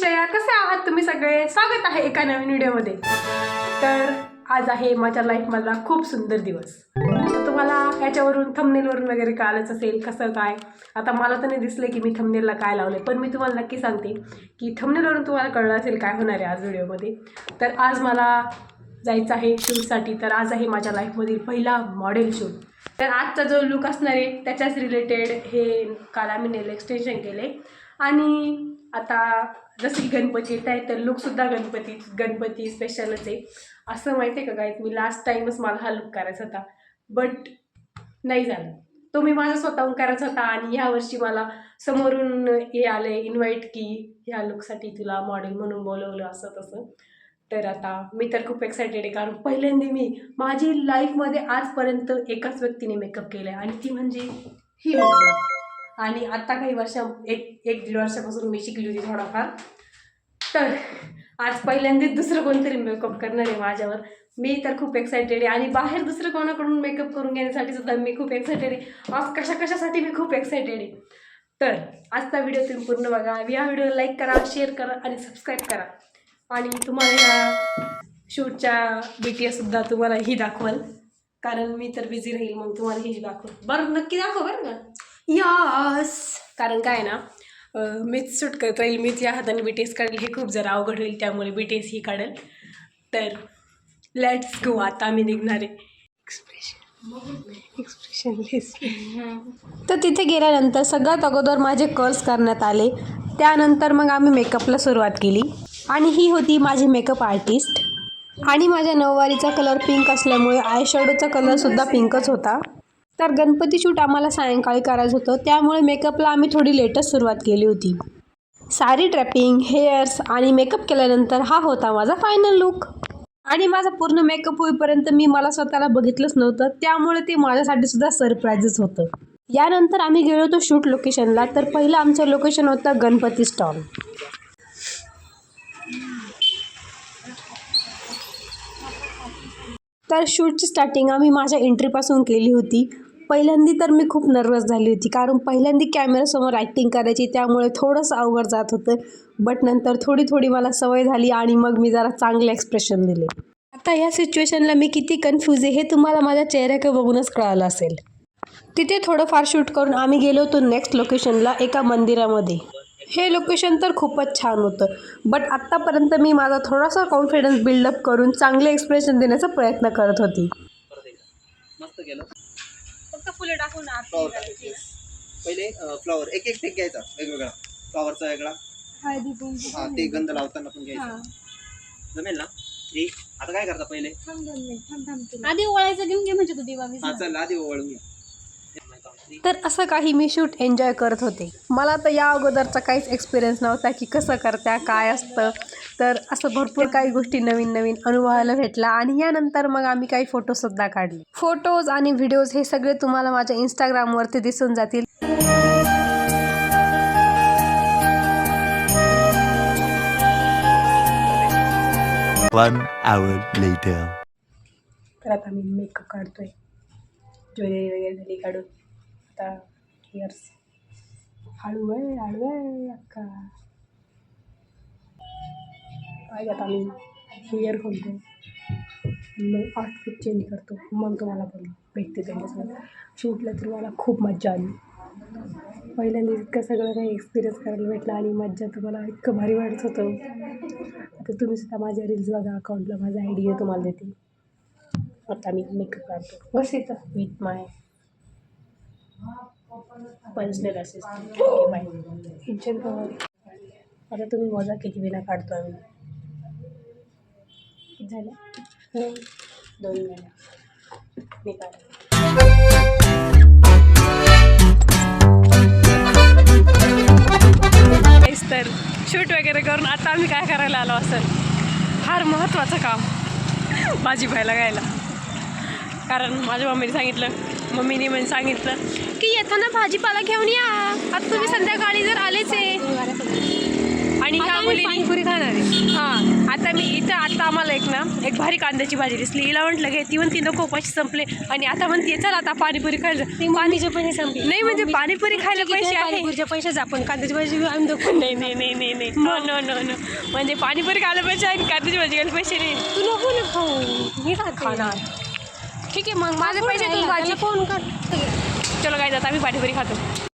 श्या कसे आहात तुम्ही सगळे? स्वागत आहे एका नवीन व्हिडिओमध्ये. तर आज आहे माझ्या लाईफमधला खूप सुंदर दिवस. तुम्हाला याच्यावरून थंबनेलवरून वगैरे कळालंच असेल कसं काय. आता मला तर नाही दिसलं की मी थंबनेलला काय लावले पण मी तुम्हाला नक्की सांगते की थंबनेलवरून तुम्हाला कळलं असेल काय होणार आहे आज व्हिडिओमध्ये. तर आज मला जायचं आहे शूटसाठी. तर आज आहे माझ्या लाईफमधील पहिला मॉडेल शूट तर आजचा जो लुक असणार आहे त्याच्याच रिलेटेड हे काल आम्ही नेल एक्सटेन्शन केले. आणि आता जसं की गणपती येत आहे तर लुकसुद्धा गणपती गणपती स्पेशलच आहे. असं माहिती आहे का काय मी लास्ट टाईमच मला हा लुक करायचा होता. बट नाही झालं. तो मी माझा स्वतःहून करायचा होता आणि ह्या वर्षी मला समोरून हे आले इन्व्हाइट की ह्या लुकसाठी तुला मॉडेल म्हणून बोलवलं असं तसं. तर आता मी तर खूप एक्सायटेड आहे कारण पहिल्यांदा मी माझी लाईफमध्ये आजपर्यंत एकाच व्यक्तीने मेकअप केला आहे आणि ती म्हणजे ही मुलगी. आणि आत्ता काही वर्ष एक एक दीड वर्षापासून मी शिकली होती थोडाफार. तर आज पहिल्यांदाच दुसरं कोणतरी मेकअप करणार आहे माझ्यावर. मी तर खूप एक्सायटेड आहे. आणि बाहेर दुसरं कोणाकडून मेकअप करून घेण्यासाठी सुद्धा मी खूप एक्सायटेड आहे. आज कशा कशासाठी मी खूप एक्सायटेड आहे. तर आजचा व्हिडिओ तुम्ही पूर्ण बघा. या व्हिडिओला लाईक करा शेअर करा आणि सबस्क्राईब करा. आणि तुम्हाला या शूटच्या बी टी तुम्हाला ही दाखवाल. कारण मी तर बिझी राहील मग तुम्हाला ही दाखवल. बरं नक्की दाखव बरं का. यस. कारण काय ना मीच शूट करत राहील मीच या हाताने बी टी एस काढेल हे खूप जरा अवघड होईल त्यामुळे बी टी एस ही काढेल. तर लेट्स गो आता मी निघणार आहे. एक्सप्रेशन तर तिथे गेल्यानंतर सगळ्यात अगोदर माझे कर्ल्स करण्यात आले. त्यानंतर मग आम्ही मेकअपला सुरुवात केली. आणि ही होती माझी मेकअप आर्टिस्ट आणि माझ्या नऊवारीचा कलर पिंक असल्यामुळे आय शॅडोचा कलरसुद्धा पिंकच होता. तर गणपती शूट आम्हाला सायंकाळी करायचं होतं. त्यामुळे मेकअपला आम्ही थोडी लेटच सुरुवात केली होती. सारी ट्रॅपिंग हेअर्स आणि मेकअप केल्यानंतर हा होता माझा फायनल लुक आणि माझा पूर्ण मेकअप होईपर्यंत मी मला स्वतःला बघितलंच नव्हतं. त्यामुळे ते माझ्यासाठी सुद्धा सरप्राईजच होतं. यानंतर आम्ही गेलो होतो शूट लोकेशनला तर पहिलं आमचं लोकेशन होतं गणपती स्टॉल तर शूटची स्टार्टिंग आम्ही माझ्या एंट्रीपासून केली होती. पहिल्यांदी तर मी खूप नर्वस झाली होती. कारण पहिल्यांदी कॅमेरासमोर ॲक्टिंग करायची त्यामुळे थोडंसं अवघड जात होतं. बट नंतर थोडी थोडी मला सवय झाली आणि मग मी जरा चांगले एक्सप्रेशन दिले. आता या सिच्युएशनला मी किती कन्फ्यूज आहे हे तुम्हाला माझ्या चेहऱ्याकडे बघूनच कळालं असेल. तिथे थोडंफार शूट करून आम्ही गेलो होतो नेक्स्ट लोकेशनला एका मंदिरामध्ये. हे लोकेशन तर खूपच छान होतं. बट आत्तापर्यंत मी माझा थोडासा कॉन्फिडन्स बिल्डअप करून चांगले एक्सप्रेशन देण्याचा प्रयत्न करत होती. मस्त केलं फुले टाकून फ्लॉवर टाकायचे. पहिले फ्लॉवर एक एक टेक घ्यायचा वेगवेगळा. फ्लॉवरचा वेगळा. हा ते गंध लावताना पण घ्यायचा. जमेल ना? आता काय करता पहिले? आधी ओळायचं घेऊन घे म्हणजे तू दिवा हा चल आधी ओवाळून घ्या तर असं काही मी शूट एन्जॉय करत होते. मला तर या अगोदरचा काहीच एक्सपिरियन्स नव्हता की कसं करत्या काय असतं. तर असं भरपूर काही गोष्टी नवीन नवीन अनुभवायला भेटला आणि यानंतर मग आम्ही काही फोटोसुद्धा काढले. फोटोज आणि व्हिडिओज हे सगळे तुम्हाला माझ्या इंस्टाग्रामवरती दिसून जातील. One hour later. तर आता मी मेकअप काढतोय. ज्वेलरी वगैरे झाली काढून. आता हिअर्स हळू आहे हळू आहे अक्का आता मी हेअर खोलतो मग आउटफिट चेंज करतो. मग तुम्हाला बोल भेटते त्यांच्यासोबत. शूटला तर मला खूप मजा आली. पहिल्यांदा इतकं सगळं काही एक्सपिरियन्स करायला भेटला आणि मज्जा तुम्हाला इतकं भारी वाटत होतं. आता तुम्ही सुद्धा माझ्या रील्स बघा अकाउंटला माझा आय डी तुम्हाला देते. आता मी मेकअप काढतो बस इथं with my personal assistant bye. Kitchen cover आता तुम्ही मजा किती विना काढतो आम्ही? किती झालं? हं, दोन महिना मी तेच तर. शूट वगैरे करून आता आम्ही काय करायला आलो असेल? फार महत्त्वाचं काम. भाजीपायला गायला कारण माझ्या मम्मीने सांगितलं. मम्मीने म्हणजे सांगितलं. की येताना भाजीपाला घेऊन या. आता तुम्ही संध्याकाळी जर आलेच आहे. आणि आम्ही मुलीने पाणीपुरी खाणार आहे. हां आता मी इथं आता आम्हाला एक ना एक भारी कांद्याची भाजी दिसली. हिला म्हटलं घे ती म्हणती नको पैसे संपले. आणि आता म्हणते चल आता पाणीपुरी खायला ते पाणीचे पैसे संपले. नाही म्हणजे पाणीपुरी खायला पैसे आहे पैसेच आपण कांद्याची भाजी आम्ही दोघं नाही नाही नाही नाही नाही. नो नो नो नो म्हणजे पाणीपुरी खायला पैसे आणि कांद्याची भाजी खायला पैसे नाही. तू नको ना खाऊ. मी खाणार. ठीक आहे मग माझे पैसे तू भाजी. कोण खात चलो काय जाता आम्ही पाणीपुरी खातो.